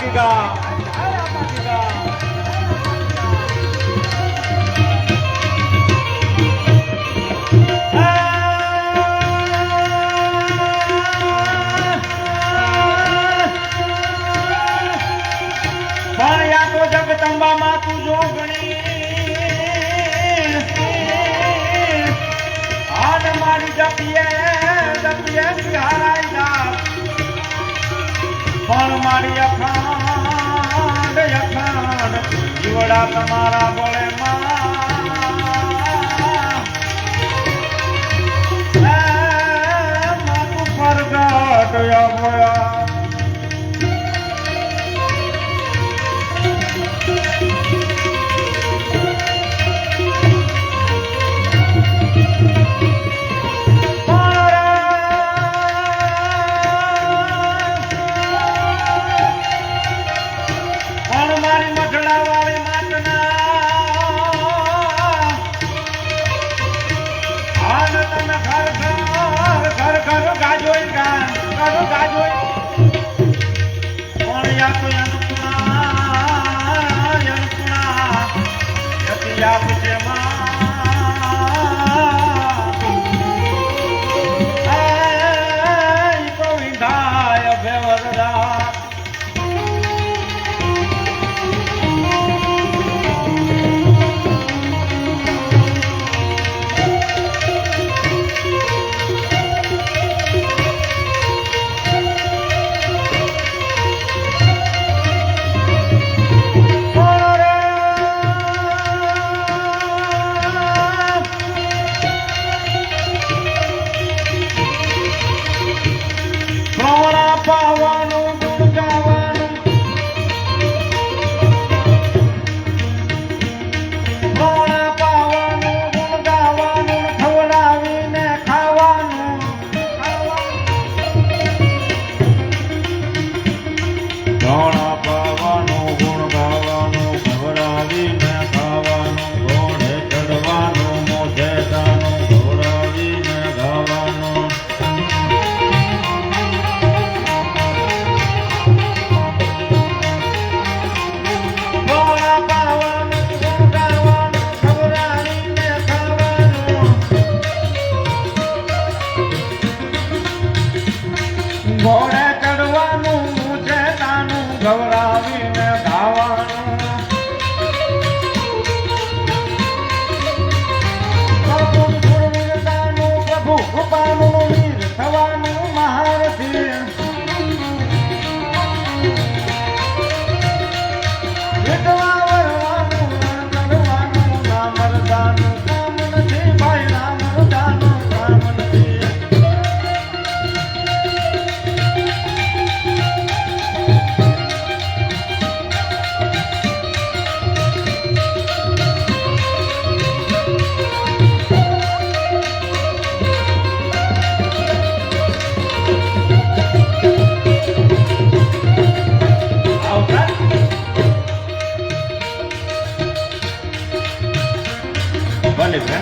这个 પણ મારી અખાંડ અખાંડ જીવડા તમારા બોલે માં Bye. Don't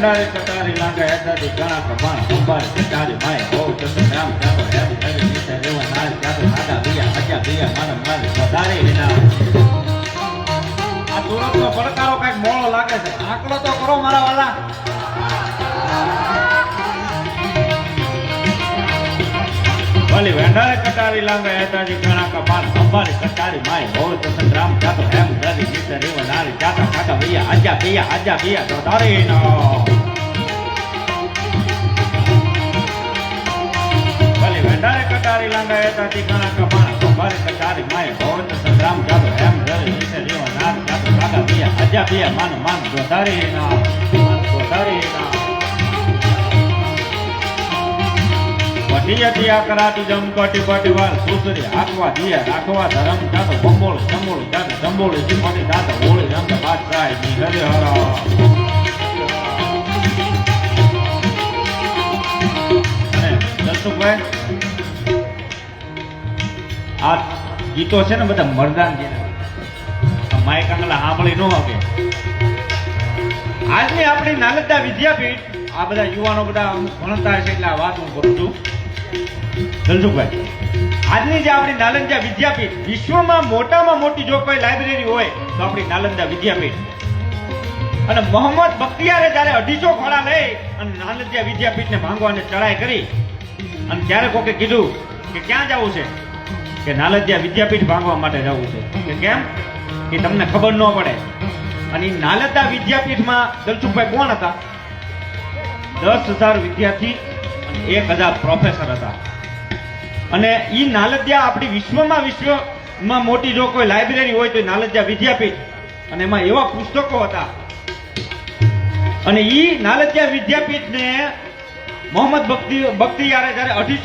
ભંડારી કટારી લાગે હેદાથી ઘણા કપાણ સંભાળ કટારી માય હો ચંદ્ર રામ ચાતો હેદ ભલે ભંડારી કટારી લાગે હેદાથી ઘણા કપાણ સંભાળી કટારી માય હો ચંદ્ર રામ ચાતો હેદ હેદ રેવ નારી નાર ચાતો ભૈયા, આજા ભૈયા આજા ભૈયા, તો તારી નો ખાલી વેંડારે કટારી લાંગા એતા ઘણા કપાણા સંભાળી કટારી માય ભોત સંગ્રામ જાતો એમ ઘરે નીચે રેવ નાર જાતો કાકા ભૈયા, આજા ભૈયા, માન માન દોધારી ના વઢી હતી આ કરાતી જમ, કોટી વાર સુસરી. હાકવા દિયા ધરમ, જાતો જંબોળ જીમોટી જાતો ઓળી જમ બાદશાહની ઘરે હરા અને આ ગીતો છે ને બધા મરદાન જેના માય કાંગલા સાંભળી ન આપે આજની આપણી નાલંદા વિદ્યાપીઠ, આ બધા યુવાનો બધા ભણતા હશે એટલે આ વાત હું કરું છું. ધનસુખભાઈ, આજની જે આપણી નાલંદા વિદ્યાપીઠ, વિશ્વમાં મોટામાં મોટી જો કોઈ લાઇબ્રેરી હોય, તો આપણી નાલંદા વિદ્યાપીઠ. અને મોહમ્મદ બખ્તિયારે જ્યારે અઢીસો ખોળા લઈ અને નાલંદા વિદ્યાપીઠને ભાંગવાને ચડાઈ કરી, અને ત્યારે કોકે કીધું કે ક્યાં જવું છે? કે નાલંદા વિદ્યાપીઠ ભાંગવા માટે જવું છે. કે કેમ? કે તમને ખબર ન પડે. અને નાલંદા વિદ્યાપીઠમાં દલસુખભાઈ કોણ હતા? દસ હજાર વિદ્યાર્થી અને એક હજાર પ્રોફેસર હતા. અને ઈ નાલંદા આપણી વિશ્વમાં વિશ્વમાં મોટી જો કોઈ લાઇબ્રેરી હોય તો ઈ વિદ્યાપીઠ. અને એમાં એવા પુસ્તકો હતા. અને ઈ વિદ્યાપીઠ વિદ્યાપીઠને મોહમ્મદ ભક્તિ બખ્તિયારે જ્યારે અઢીસો